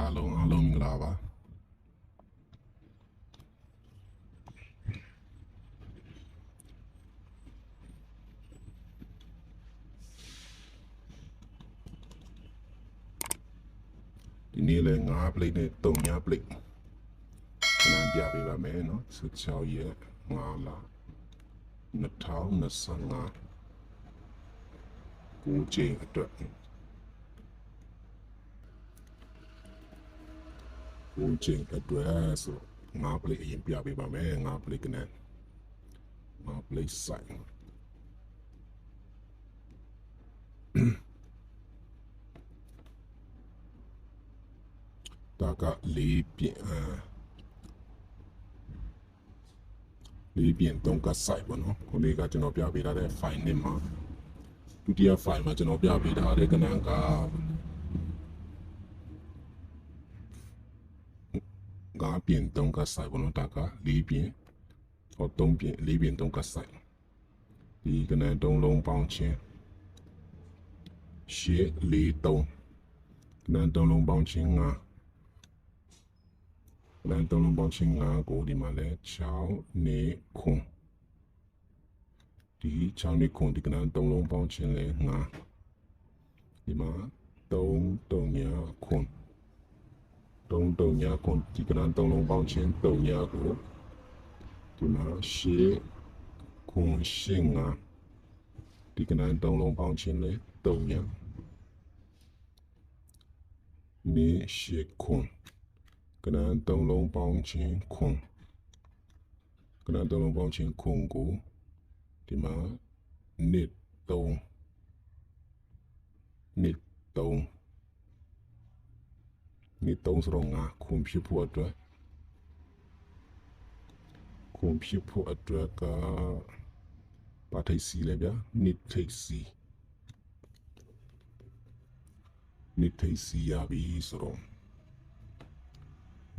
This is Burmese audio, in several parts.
အားလုံးအားလုံးမင်္ဂလာပါဒီနေ့လည်း9 plate နဲ့3ည plate ကျွန်တော်ပြပေးပါမယ်နော်16ရက်9လ2025ကိုချိန်အတွက် ကိုချိန်အတွက်ဆို9 plate အရင်ပြပေးပါမယ်9 plate ကနေ9 plate ဆိုင်ဒါကလေးပြင်အာလေးပြင်တုံးကဆိုင်ပေါ့နော်ခုလေးကကျွန်တော်ပြပေးထားတဲ့ file နဲ့မှာဒုတိယ file မှာကျွန်တော်ပြပေးထားတဲ့ကဏ္ဍက ငါပြင်တုံးကဆိုင်ပေါ့နော်ဒါကလေးပြင်ဟောသုံးပြင်လေးပြင်တုံးကဆိုင်ဒီကဏ္ဍတုံးလုံးပေါင်းချင်းရှစ်လေးတုံးကဏ္ဍတုံးလုံးပေါင်းချင်းငါလမ်းသုံးလုံးပေါင်းချင်း9ကိုဒီမှာလဲ6နေခွန်ဒီ6နေခွန်ဒီကနန်းသုံးလုံးပေါင်းချင်းလဲ9ဒီမှာ3 3ညာခွန် 3 3ညာခွန်ဒီကနန်းသုံးလုံးပေါင်းချင်း3ညာကိုဒီမှာရှေခွန်ရှင်း9ဒီကနန်းသုံးလုံးပေါင်းချင်းလဲ3ညာနေရှေခွန်ကနန်းသုံးလုံးပေါင်းချင်းခွန်ကနန်းသုံးလုံးပေါင်းချင်းခွန်ကိုဒီမှာနှစ်သုံးနှစ်သုံး နှစ်သုံးစတော့ငါခွန်ဖြစ်ဖို့အတွက်ခွန်ဖြစ်ဖို့အတွက်ကပါထိုက်စီလေဗျာနှစ်ထိတ်စီနှစ်ထိတ်စီရပြီဆိုတော့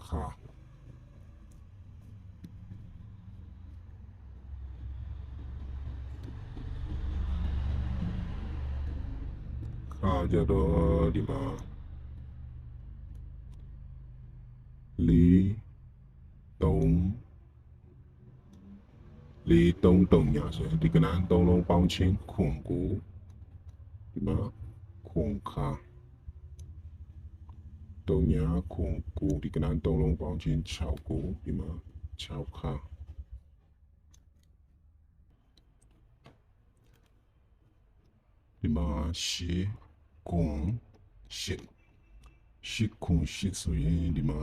ခါခါကြတော့ဒီမှာ 3 4 3 3ညာဆိုဒီကနန်း3လုံးပေါင်းချင်းခွန်ကိုဒီမှာခွန်ခါ3ညာခွန်ကိုဒီကနန်း3လုံးပေါင်းချင်း6ကိုဒီမှာ6ခါဒီမှာရှစ်ခွန်ရှစ်ရှစ်ခွန်ရှစ်ဆိုရင်ဒီမှာ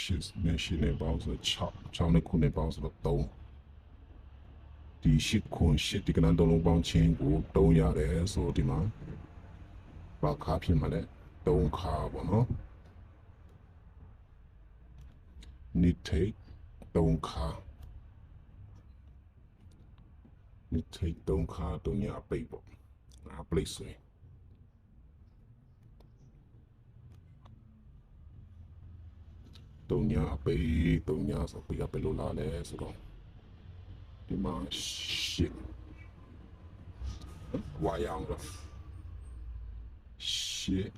ရှစ်နဲ့ရှစ်နဲ့ပေါင်းဆို6 6နဲ့ခုနဲ့ပေါင်းဆိုတော့3ဒီရှစ်ခွန်ရှစ်ဒီကနန်းတုံးလုံးပေါင်းချင်းကို3ရတယ်ဆိုဒီမှာဘာခါဖြစ်မှာလဲ3ခါပေါ့နော်နိထိတ်တုံခါနိထိတ်တုံခါတုံညာပိတ်ပေါ့ငါပလိတ်ဆွေ တုံညာပိတ်တုံညာဆိုပိတ်ကပဲလို့လာလဲဆိုတော့ဒီမှာရှစ်ဝါရောင်တော့ရှစ်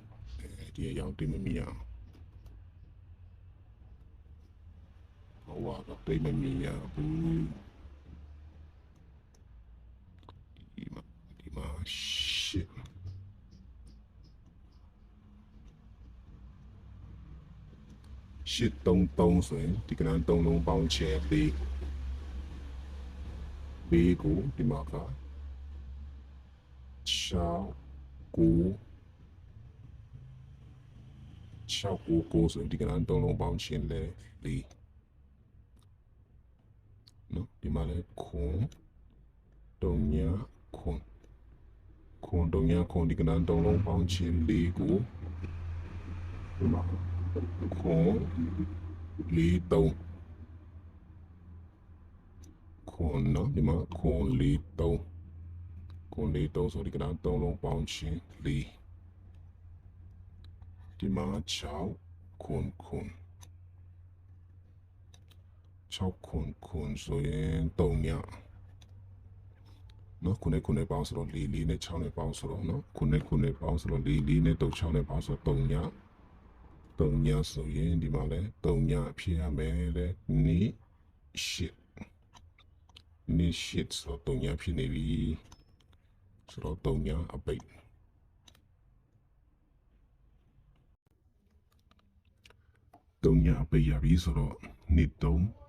ဒီအရောင်တင်မမြင်အောင်ဟိုကတော့တိတ်မမြင်ရဘူး 833ဆိုရင်ဒီကဏ္ဍ3လုံးပေါင်းခြင်းလေးပေးကိုဒီမှာက6 9 699ဆိုရင်ဒီကဏ္ဍ3လုံးပေါင်းခြင်းလဲလေးနော်ဒီမှာလဲခွန်တုံညာခွန်ခွန်တုံညာခွန်ဒီကဏ္ဍ3လုံးပေါင်းခြင်းလေးကိုဒီမှာ ခွန်လေးတုံးခွန်နော်ဒီမှာခွန်လေးတုံးခွန်လေးတုံးဆိုဒီကနန်းတုံးလုံးပေါင်းချင်းလေးဒီမှာ6ခွန်ခွန်6ခွန်ခွန်ဆိုရင်3ညနော်ခုနဲ့ခုနဲ့ပေါင်းဆိုတော့4 4နဲ့6နဲ့ပေါင်းဆိုတော့နော်ခုနဲ့ခုနဲ့ပေါင်းဆိုတော့4 4နဲ့3 6နဲ့ပေါင်းဆိုတော့3ည 3ညဆိုရင်ဒီမှာလဲ3ညဖြစ်ရမယ်တဲ့နေ့8နေ့8ဆိုတော့3ညဖြစ်နေပြီဆိုတော့3ညအပိတ်3ညအပိတ်ရပြီဆိုတော့နေ့3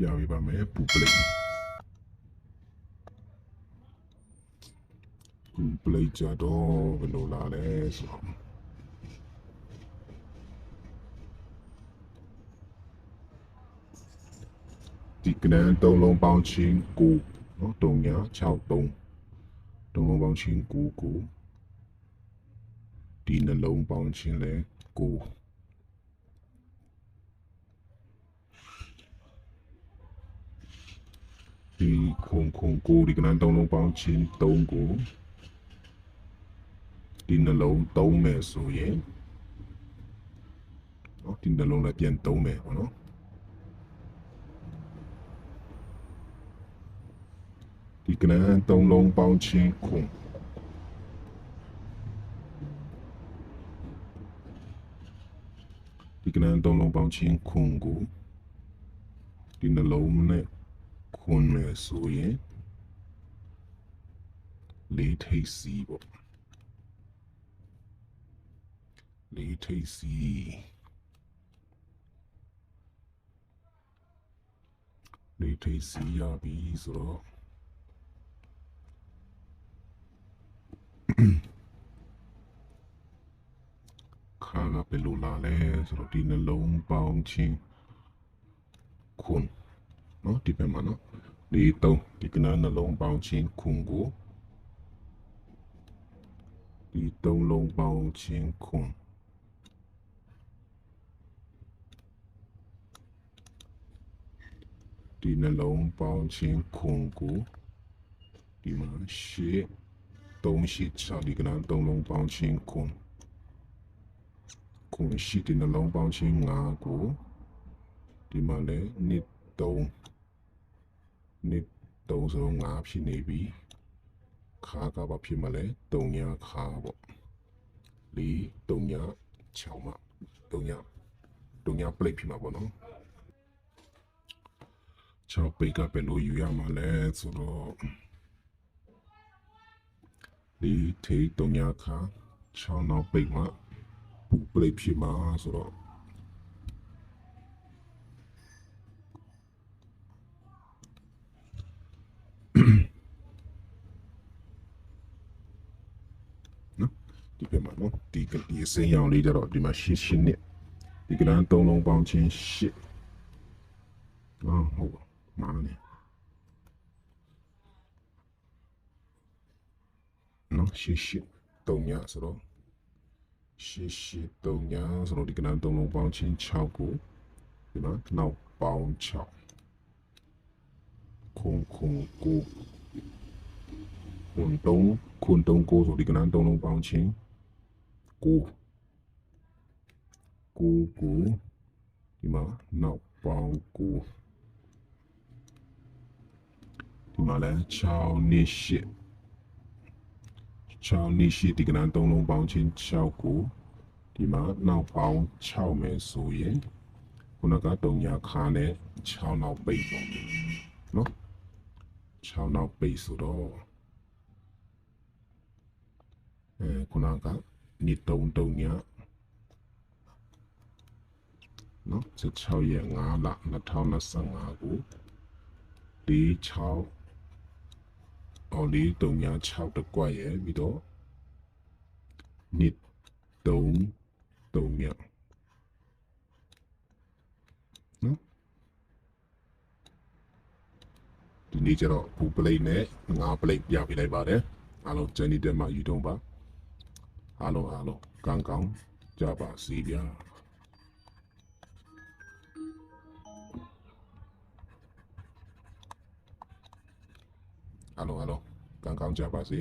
ပြပေးပါမယ်ပူပလိတ်ပူပလိတ်ကြတော့ဘယ်လိုလာလဲဆိုတော့ဒီကနန်သုံးလုံးပေါင်းချင်းကိုနော်တုံညာ6 3သုံးလုံးပေါင်းချင်းကိုကိုဒီနှလုံးပေါင်းချင်းလဲကို ဒီခုံခုံကိုဒီကနန်သုံးလုံးပေါင်းချင်း3ကိုဒီနှလုံး3မယ်ဆိုရင်နော်ဒီနှလုံးလည်းပြန်3မယ်ပေါ့နော်ဒီကနန်သုံးလုံးပေါင်းချင်းခုံဒီကနန်သုံးလုံးပေါင်းချင်းခုံကိုဒီနှလုံးနဲ့ ခွန်မယ်ဆိုရင်လေးထိပ်စီပေါ့လေးထိပ်စီလေးထိပ်စီရပြီဆိုတော့ခါကဘယ်လိုလာလဲဆိုတော့ဒီနှလုံးပေါင်းချင်းခွန် နော်ဒီဘက်မှာနော်ဒီတုံးဒီကနနှလုံးပေါင်းချင်းခွန်ကိုဒီသုံးလုံးပေါင်းချင်းခွန်ဒီနှလုံးပေါင်းချင်းခွန်ကိုဒီမှာရှေ့သုံးရှိချဒီကနသုံးလုံးပေါင်းချင်းခွန်ခုရှိတဲ့နှလုံးပေါင်းချင်း9ကိုဒီမှာလဲနှစ်3 နှစ်3ဆို5ဖြစ်နေပြီခါကဘာဖြစ်မလဲ3ညခါပေါ့၄3ည6မှာ3ည3ည plate ဖြစ်မှာပေါ့နော်6ပိတ်ကပဲလို့ယူရမှာလဲဆိုတော့ဒီထေး3ညခါ6နောက်ပိတ်မှာပူပလိဖြစ်မှာဆိုတော့ နော်ဒီပြမှာနော်ဒီကဒီစင်ရောင်လေးကြတော့ဒီမှာရှင်းရှင်းနဲ့ဒီကရန်သုံးလုံးပေါင်းချင်းရှစ်အော်ဟုတ်ပါမာနေနော်ရှင်းရှင်းတုံညာဆိုတော့ရှစ်ရှစ်တုံညာဆိုတော့ဒီကနန်သုံးလုံးပေါင်းချင်း6ကိုဒီမှာနောက်ပေါင်း6ခုံခုံကိုခုံတုံးခုံတုံးကိုဆိုဒီကနန်သုံးလုံးပေါင်းချင်း ကိုကိုကိုဒီမှာနောက်ပေါင်းကိုဒီမှာလည်း6နှစ်ရှစ်6နှစ်ရှိဒီကနန်း3လုံးပေါင်းချင်း6ကိုဒီမှာနောက်ပေါင်း6မယ်ဆိုရင်ခုနကတုံညာခါနဲ့6နောက်ပိတ်ပေါ့နော်6နောက်ပိတ်ဆိုတော့အဲခုနက နိတုံတုံညာနော်16ရက်5လ2025ကိုဒီ6အော်လေးတုံညာ6တကွက်ရဲ့ပြီးတော့နှစ်3 3ညနော်ဒီနေ့ကျတော့ဘူပလိတ်နဲ့ငါပလိတ်ပြပြလိုက်ပါတယ်အားလုံးဂျန်နီတက်မှာယူတော့ပါ အားလုံးအားလုံးကောင်းကောင်းကြပါစီဗျာအားလုံးအားလုံးကောင်းကောင်းကြပါစေ